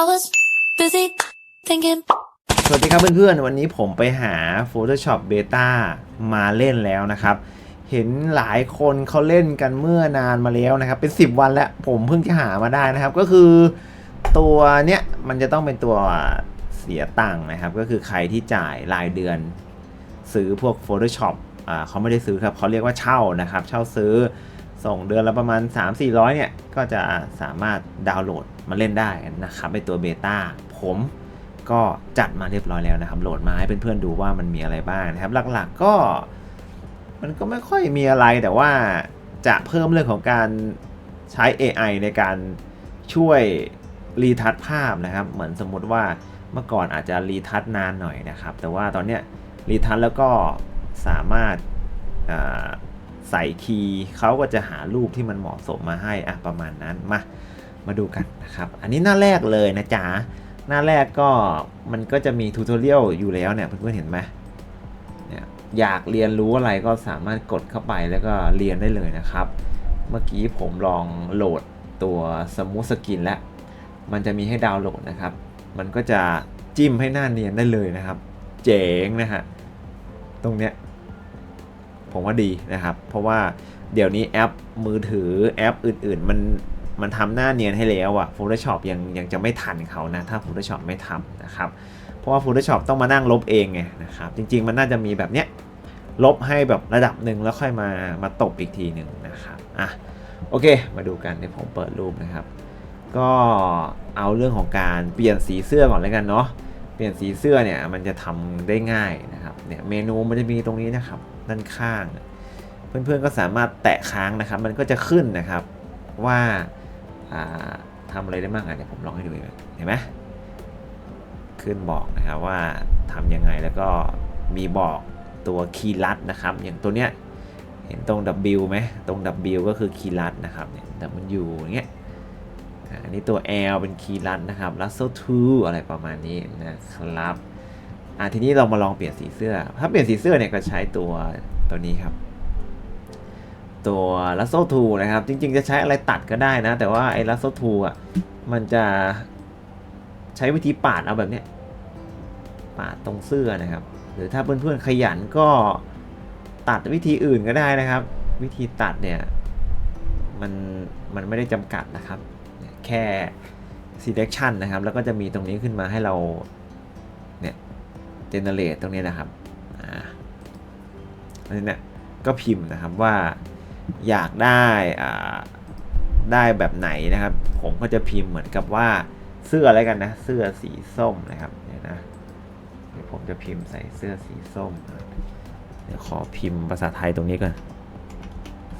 I was busy thinking. สวัสดีครับเพื่อนๆ วันนี้ผมไปหา Photoshop Beta มาเล่นแล้วนะครับ เห็นหลายคนเขาเล่นกันเมื่อนานมาแล้วนะครับ เป็น 10 วันแล้ว ผมเพิ่งจะหามาได้นะครับ ก็คือตัวเนี้ยมันจะต้องเป็นตัวเสียตังค์นะครับ ก็คือใครที่จ่ายรายเดือน ซื้อพวก Photoshop อ่าเขาไม่ได้ซื้อครับเขาเรียกว่าเช่านะครับ เช่าซื้อ ส่งเดือนละประมาณ 3-400 เนี่ย ก็จะสามารถดาวน์โหลดมาเล่นได้นะครับในตัวเบต้าผมก็จัดมาเรียบร้อยแล้วนะครับ โหลดมาให้เพื่อนๆดูว่ามันมีอะไรบ้างนะครับ หลักๆก็ มันก็ไม่ค่อยมีอะไรแต่ว่าจะเพิ่มเรื่องของการใช้ AI ในการช่วยรีทัชภาพนะครับ เหมือนสมมุติว่าเมื่อก่อนอาจจะรีทัชนานหน่อยนะครับ แต่ว่าตอนเนี้ยรีทัชแล้วก็สามารถ ใส่คีย์เขาก็จะหารูปที่มันเหมาะสมมาให้อะประมาณนั้นมามาดูกันนะครับ อันนี้หน้าแรกเลยนะจ๊ะหน้าแรกก็มันก็จะมีทูตเรียลอยู่แล้วเนี่ยเพื่อนๆเห็นไหมเนี่ยอยากเรียนรู้อะไรก็สามารถกดเข้าไปแล้วก็เรียนได้เลยนะครับ เมื่อกี้ผมลองโหลดตัวสมูทสกินแล้ว มันจะมีให้ดาวน์โหลดนะครับ มันก็จะจิ้มให้หน้าเนียนได้เลยนะครับ เจ๋งนะฮะตรงเนี้ย ผมว่าดีนะครับ เพราะว่าเดี๋ยวนี้แอปมือถือแอปอื่น ๆ มันมันทำหน้าเนียนให้แล้วอะ Photoshop ยังยังจะไม่ทันเขานะ ถ้า Photoshop ไม่ทำนะครับ เพราะว่า Photoshop ต้องมานั่งลบเองไงนะครับ จริง ๆ มันน่าจะมีแบบเนี้ยลบให้แบบระดับหนึ่งแล้วค่อยมามาตบอีกทีหนึ่งนะครับ อะโอเค มาดูกันเดี๋ยวผมเปิดรูปนะครับ ก็เอาเรื่องของการเปลี่ยนสีเสื้อก่อนแล้วกันเนาะ เปลี่ยนสีเสื้อเนี่ยมันจะทำได้ง่ายนะครับ เนี่ยเมนูมันจะมีตรงนี้นะครับ ด้านข้าง เพื่อนๆก็สามารถแตะค้างนะครับ มันก็จะขึ้นนะครับว่าาทำอะไรได้บ้างอะเดี๋ยวผมลองให้ดูเห็นไหมขึ้นบอกนะครับว่าทำยังไงแล้วก็มีบอกตัวคีย์ลัดนะครับ อย่างตัวเนี้ยเห็นตรง W ไหมตรง W ก็คือคีย์ลัดนะครับเนี่ย W อย่างเงี้ยอันนี้ตัว L เป็นคีย์ลัดนะครับ Russell 2อะไรประมาณนี้นะครับ อ่าทีนี้เรามาลองเปลี่ยนสีเสื้อ ถ้าเปลี่ยนสีเสื้อเนี่ยก็ใช้ตัวตัวนี้ครับ ตัว l a s s o 2นะครับ จริง ๆ จะใช้อะไรตัดก็ได้นะ แต่ว่าไอ้ l a s s o 2อะมันจะใช้วิธีปาดเอาแบบเนี้ยปาดตรงเสื้อนะครับ หรือถ้าเพื่อนๆขยันก็ตัดวิธีอื่นก็ได้นะครับ วิธีตัดเนี่ยมันมันไม่ได้จำกัดนะครับ แค่ selection นะครับ แล้วก็จะมีตรงนี้ขึ้นมาให้เรา generate ตรงนี้นะครับอ่าอันนี้เนี่ยก็พิมพ์นะครับว่าอยากได้อ่าได้แบบไหนนะครับ ผมก็จะพิมพ์เหมือนกับว่าเสื้ออะไรกันนะ เสื้อสีส้มนะครับเนี่ยนะเดี๋ยวผมจะพิมพ์ใส่เสื้อสีส้มเดี๋ยวขอพิมพ์ภาษาไทยตรงนี้ก่อน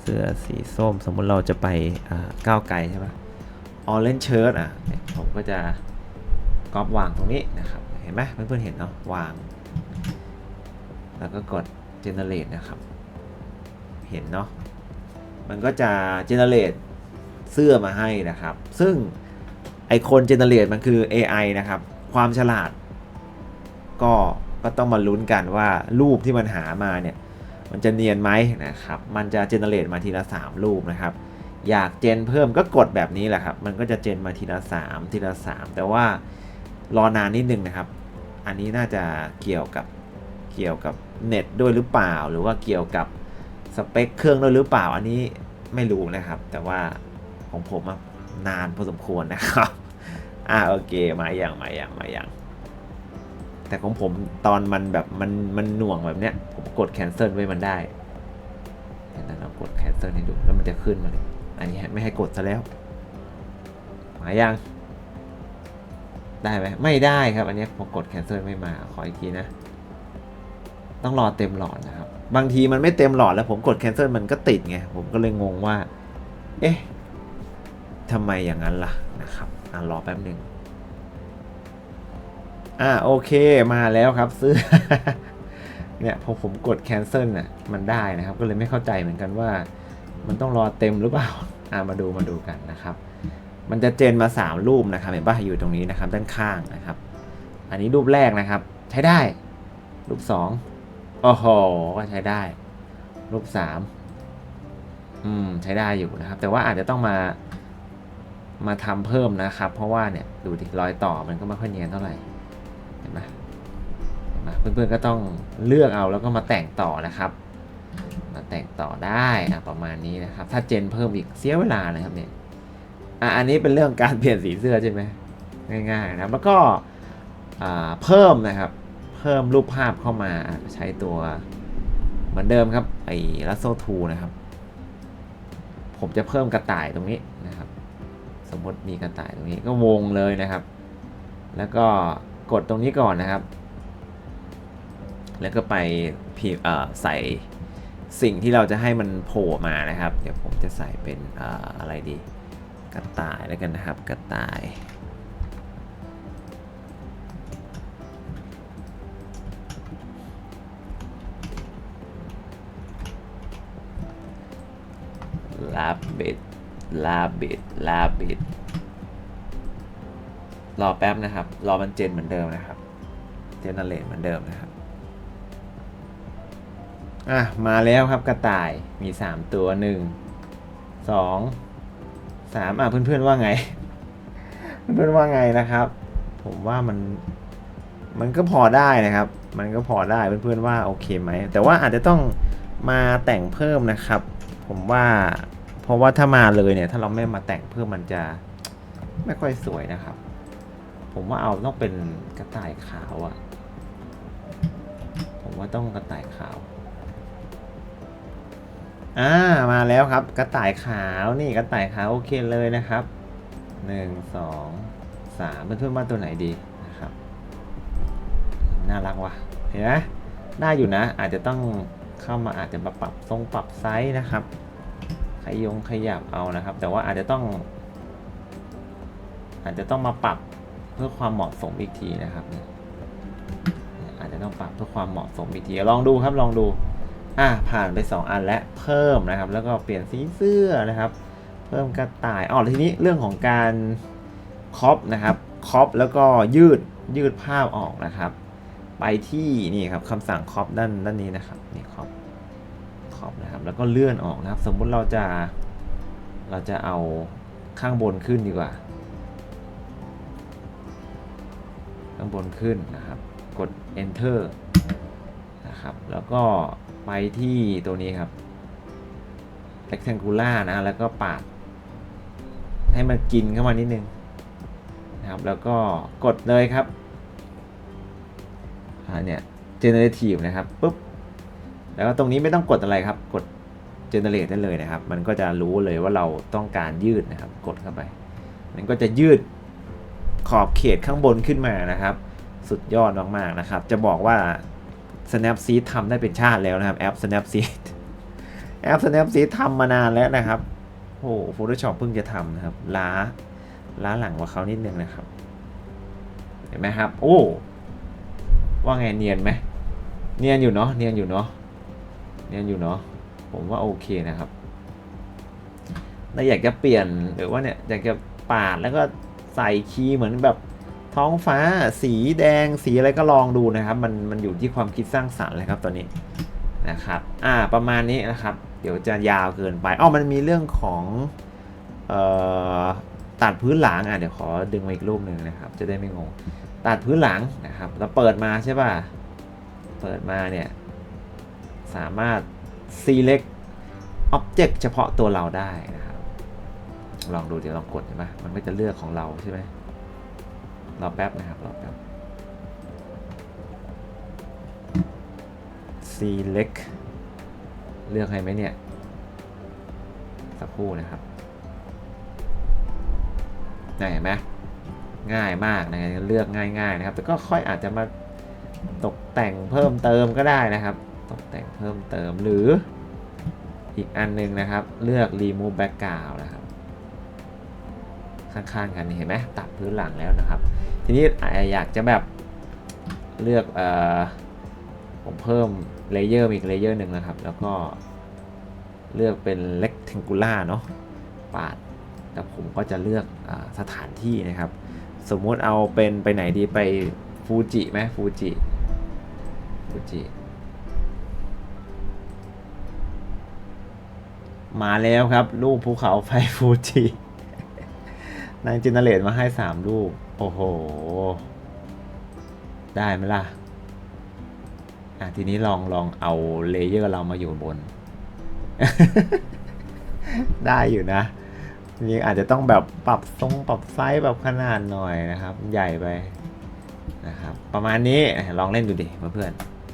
เสื้อสีส้ม สมมุติเราจะไปอ่าก้าวไกลใช่ปะ orange shirt อะเนี่ยผมก็จะก๊อปวางตรงนี้นะครับ เห็นไหมเพื่อนๆเห็นเนาะวาง แล้วก็กด generate นะครับ เห็นเนาะมันก็จะ generate เสื้อมาให้นะครับ ซึ่งไอคน generate มันคือ AI นะครับ ความฉลาด ก็ก็ต้องมาลุ้นกันว่ารูปที่มันหามาเนี่ย มันจะเนียนไหมนะครับ มันจะ generate มาทีละ 3 รูปนะครับ อยากเจนเพิ่มก็กดแบบนี้แหละครับ มันก็จะเจนมาทีละ 3 ทีละ 3 แต่ว่า รอนานนิดนึงนะครับ อันนี้น่าจะเกี่ยวกับเกี่ยวกับเน็ตด้วยหรือเปล่า หรือว่าเกี่ยวกับสเปคเครื่องด้วยหรือเปล่า อันนี้ไม่รู้นะครับ แต่ว่าของผมนานพอสมควรนะครับ อ่าโอเคมาอย่างมาอย่างมาอย่าง แต่ของผมตอนมันแบบมันมันหน่วงแบบเนี้ย ผมกด cancel ไว้มันได้เดี๋ยวเรากด cancel ให้ดูแล้วมันจะขึ้นมาเลยอันนี้ไม่ให้กดซะแล้ว มายัง ได้ไหมไม่ได้ครับ อันนี้ผมกด cancel ไม่มาขออีกทีนะ ต้องรอเต็มหลอดนะครับ บางทีมันไม่เต็มหลอดแล้วผมกด cancel มันก็ติดไง ผมก็เลยงงว่า เอ๊ะทำไมอย่างนั้นล่ะนะครับอะรอแป๊บหนึ่งอ่าโอเคมาแล้วครับซื้อเนี่ยพอผมกด cancel น่ะมันได้นะครับ ก็เลยไม่เข้าใจเหมือนกันว่า มันต้องรอเต็มหรือเปล่าอ่ามาดูมาดูกันนะครับ มันจะเจนมา 3 รูปนะครับเห็นป่ะอยู่ตรงนี้นะครับด้านข้างนะครับ อันนี้รูปแรกนะครับ ใช้ได้ รูป2โอ้โหก็ใช้ได้ รูปสามอืมใช้ได้อยู่นะครับ แต่ว่าอาจจะต้องมามาทำเพิ่มนะครับ เพราะว่าเนี่ยดูดิรอยต่อมันก็ไม่ค่อยเนียนเท่าไหร่เห็นไหมเห็นไหมเพื่อนๆก็ต้องเลือกเอาแล้วก็มาแต่งต่อนะครับมาแต่งต่อได้ประมาณนี้นะครับ ถ้าเจนเพิ่มอีกเสียเวลานะครับเนี่ย อะอันนี้เป็นเรื่องการเปลี่ยนสีเสื้อใช่ไหมง่ายๆนะแล้วก็เพิ่มนะครับ เพิ่มรูปภาพเข้ามาใช้ตัวเหมือนเดิมครับไอ้ลัสโซทูนะครับ ผมจะเพิ่มกระต่ายตรงนี้นะครับ สมมติมีกระต่ายตรงนี้ก็วงเลยนะครับ แล้วก็กดตรงนี้ก่อนนะครับ แล้วก็ไปพิมใส่สิ่งที่เราจะให้มันโผล่มานะครับ เดี๋ยวผมจะใส่เป็นออะไรดี กระต่ายแล้วกันนะครับกระต่าย ลาบิดลาบิดลาบิดรอแป๊บนะครับ รอมันเจนเหมือนเดิมนะครับ เจนเนเรตเหมือนเดิมนะครับ อะ มาแล้วครับกระต่ายมี 3 ตัว 1 2 3อะเพื่อนๆว่าไง เพื่อนๆว่าไงนะครับ ผมว่ามันมันก็พอได้นะครับ มันก็พอได้เพื่อนๆว่าโอเคไหม แต่ว่าอาจจะต้องมาแต่งเพิ่มนะครับ ผมว่าเพราะว่าถ้ามาเลยเนี่ย ถ้าเราไม่มาแต่งเพิ่มมันจะไม่ค่อยสวยนะครับ ผมว่าเอาต้องเป็นกระต่ายขาวอะผมว่าต้องกระต่ายขาว อ่ามาแล้วครับ กระต่ายขาวนี่กระต่ายขาวโอเคเลยนะครับหนึ่งสองสามเพื่อนๆว่าตัวไหนดีนะครับ น่ารักว่ะเห็นไหมได้อยู่นะ อาจจะต้องเข้ามาอาจจะมาปรับทรงปรับไซส์นะครับ ขยงขยับเอานะครับ แต่ว่าอาจจะต้อง อาจจะต้องมาปรับเพื่อความเหมาะสมอีกทีนะครับอาจจะต้องปรับเพื่อความเหมาะสมอีกทีลองดูครับลองดู อะผ่านไป 2 อันและเพิ่มนะครับ แล้วก็เปลี่ยนสีเสื้อนะครับ เพิ่มกระต่ายอ๋อทีนี้เรื่องของการครอปนะครับครอปแล้วก็ยืดยืดภาพออกนะครับ ไปที่นี่ครับคำสั่งครอปด้านด้านนี้นะครับนี่ครอปครอปนะครับแล้วก็เลื่อนออกนะครับ สมมุติเราจะเราจะเอาข้างบนขึ้นดีกว่า ข้างบนขึ้นนะครับ กด enter นะครับ แล้วก็ไปที่ตัวนี้ครับ rectangular นะ แล้วก็ปาด ให้มันกินเข้ามานิดนึงนะครับ แล้วก็กดเลยครับอ่าเนี่ย generative นะครับปุ๊บ แล้วก็ตรงนี้ไม่ต้องกดอะไรครับ กด generate ได้เลยนะครับ มันก็จะรู้เลยว่าเราต้องการยืดนะครับ กดเข้าไป มันก็จะยืดขอบเขตข้างบนขึ้นมานะครับ สุดยอดมากๆนะครับ จะบอกว่า Snapseed ทำได้เป็นชาติแล้วนะครับ แอป Snapseed แอป Snapseed ทำมานานแล้วนะครับโอ้โห Photoshop เพิ่งจะทำนะครับ ล้า ล้าหลังกว่าเขานิดนึงนะครับ เห็นไหมครับ โอ้ ว่าไงเนียนไหม เนียนอยู่เนาะ เนียนอยู่เนาะ เนียนอยู่เนาะ ผมว่าโอเคนะครับแล้วอยากจะเปลี่ยนหรือว่าเนี่ยอยากจะปาดแล้วก็ใส่คีย์เหมือนแบบ ท้องฟ้าสีแดงสีอะไรก็ลองดูนะครับ มันมันอยู่ที่ความคิดสร้างสรรค์เลยครับตอนนี้นะครับอ่าประมาณนี้นะครับ เดี๋ยวจะยาวเกินไปอ้อมันมีเรื่องของเอ่อตัดพื้นหลังอะเดี๋ยวขอดึงมาอีกรูปหนึ่งนะครับ จะได้ไม่งงตัดพื้นหลังนะครับแล้วเปิดมาใช่ป่ะเปิดมาเนี่ยสามารถ select object เฉพาะตัวเราได้นะครับ ลองดูเดี๋ยวลองกดเห็นไหมมันก็จะเลือกของเราใช่ไหม รอแป๊บนะครับรอแป๊บ select เลือกให้ไหมเนี่ย สักครู่นะครับนี่เห็นไหมง่ายมากนะครับเลือกง่าย ๆ นะครับ แต่ก็ค่อยอาจจะมาตกแต่งเพิ่มเติมก็ได้นะครับ ตกแต่งเพิ่มเติมหรืออีกอันหนึงนะครับ เลือก remove background นะครับ ข้างๆกันนี่เห็นไหมตัดพื้นหลังแล้วนะครับ ทีนี้อยากจะแบบเลือกเออผมเพิ่มเลเยอร์อีกเลเยอร์หนึ่งนะครับ แล้วก็เลือกเป็น rectangular เนาะปาดแล้วผมก็จะเลือกอสถานที่นะครับ สมมุติเอาเป็นไปไหนดีไปฟูจิไหมฟูจิฟูจิมาแล้วครับ รูปภูเขาไฟฟูจิ นางเจเนเรตมาให้สามลูก โอ้โห ได้ไหมล่ะ อะ ทีนี้ลองลองเอาเลเยอร์เรามาอยู่บน ได้อยู่นะทีนี้อาจจะต้องแบบปรับทรงปรับไซส์แบบขนาดหน่อยนะครับ ใหญ่ไปนะครับ ประมาณนี้ลองเล่นดูดิเพื่อน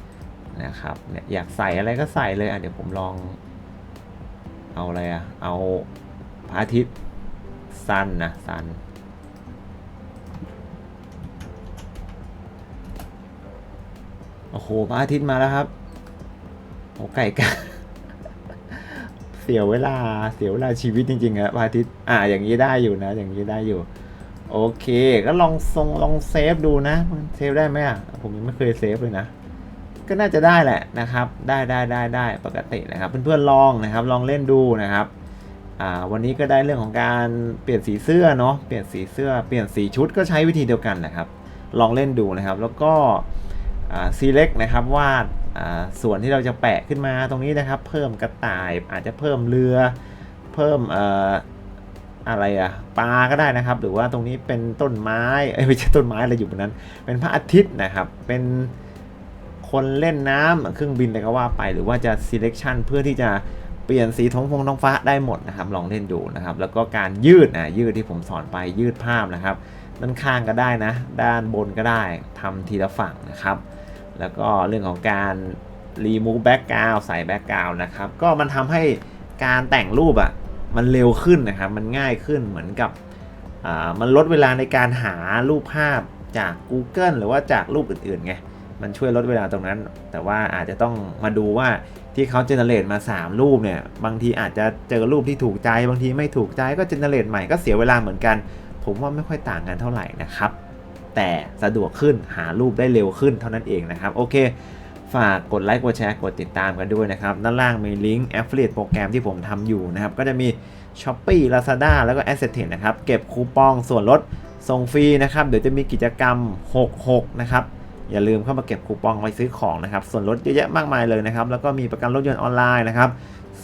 ๆนะครับเนี่ยอยากใส่อะไรก็ใส่เลยอะเดี๋ยวผมลอง เอาอะไรอะ เอาพระอาทิตย์ ซันนะซันโอ้โหพระอาทิตย์มาแล้วครับโอ้ไก่กาเสียเวลาเสียเวลาชีวิตจริงๆอะพระอาทิตย์อ่าอย่างนี้ได้อยู่นะ อย่างนี้ได้อยู่ โอเค ก็ลองทรงลองเซฟดูนะมันเซฟได้ไหมอะผมยังไม่เคยเซฟเลยนะก็น่าจะได้แหละนะครับ ได้ได้ได้ได้ปกตินะครับ เพื่อนๆลองนะครับ ลองเล่นดูนะครับ อ่าวันนี้ก็ได้เรื่องของการเปลี่ยนสีเสื้อเนาะเปลี่ยนสีเสื้อเปลี่ยนสีชุดก็ใช้วิธีเดียวกันนะครับ ลองเล่นดูนะครับ แล้วก็ select นะครับวาดส่วนที่เราจะแปะขึ้นมาตรงนี้นะครับ เพิ่มกระต่ายอาจจะเพิ่มเรือเพิ่มออะไรอะปลาก็ได้นะครับ หรือว่าตรงนี้เป็นต้นไม้ไม่ใช่ต้นไม้อะไรอยู่บนนั้น เป็นพระอาทิตย์นะครับ เป็นคนเล่นน้ำเครื่องบินอะไรก็ว่าไป หรือว่าจะ selection เพื่อที่จะ เปลี่ยนสีท้องฟงท้องฟ้าได้หมดนะครับ ลองเล่นดูนะครับ แล้วก็การยืดนะยืดที่ผมสอนไปยืดภาพนะครับ ด้านข้างก็ได้นะ ด้านบนก็ได้ทำทีละฝั่งนะครับ แล้วก็เรื่องของการ remove background ใส่ background นะครับ ก็มันทำให้การแต่งรูปอะ่ะมันเร็วขึ้นนะครับ มันง่ายขึ้นเหมือนกับอ่ามันลดเวลาในการหารูปภาพจาก Google หรือว่าจากรูปอื่นๆไง มันช่วยลดเวลาตรงนั้น แต่ว่าอาจจะต้องมาดูว่า ที่เขาเจเนเรตมา 3 รูปเนี่ย บางทีอาจจะเจอรูปที่ถูกใจ บางทีไม่ถูกใจก็เจเนเรตใหม่ก็เสียเวลาเหมือนกัน ผมว่าไม่ค่อยต่างกันเท่าไหร่นะครับ แต่สะดวกขึ้นหารูปได้เร็วขึ้นเท่านั้นเองนะครับ โอเค ฝากกดไลค์กดแชร์กดติดตามกันด้วยนะครับ ด้านล่างมีลิงก์ Affiliate โปรแกรมที่ผมทำอยู่นะครับ ก็จะมี s h o p e e Lazada แล้วก็ Asset นะครับ เก็บคูปองส่วนลดส่งฟรีนะครับ เดี๋ยวจะมีกิจกรรม 66 นะครับ อย่าลืมเข้ามาเก็บคูปองไว้ซื้อของนะครับ ส่วนลดเยอะแยะมากมายเลยนะครับ แล้วก็มีประกันรถยนต์ออนไลน์นะครับ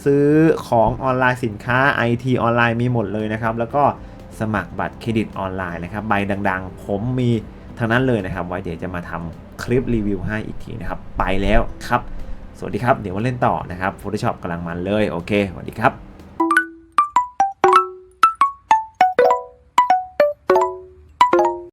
ซื้อของออนไลน์สินค้า IT ออนไลน์มีหมดเลยนะครับ แล้วก็สมัครบัตรเครดิตออนไลน์นะครับ ใบดังๆ ผมมีทั้งนั้นเลยนะครับ ไว้เดี๋ยวจะมาทำคลิปรีวิวให้อีกทีนะครับ ไปแล้วครับ สวัสดีครับ เดี๋ยวมาเล่นต่อนะครับ Photoshop กำลังมันเลย โอเค สวัสดีครับ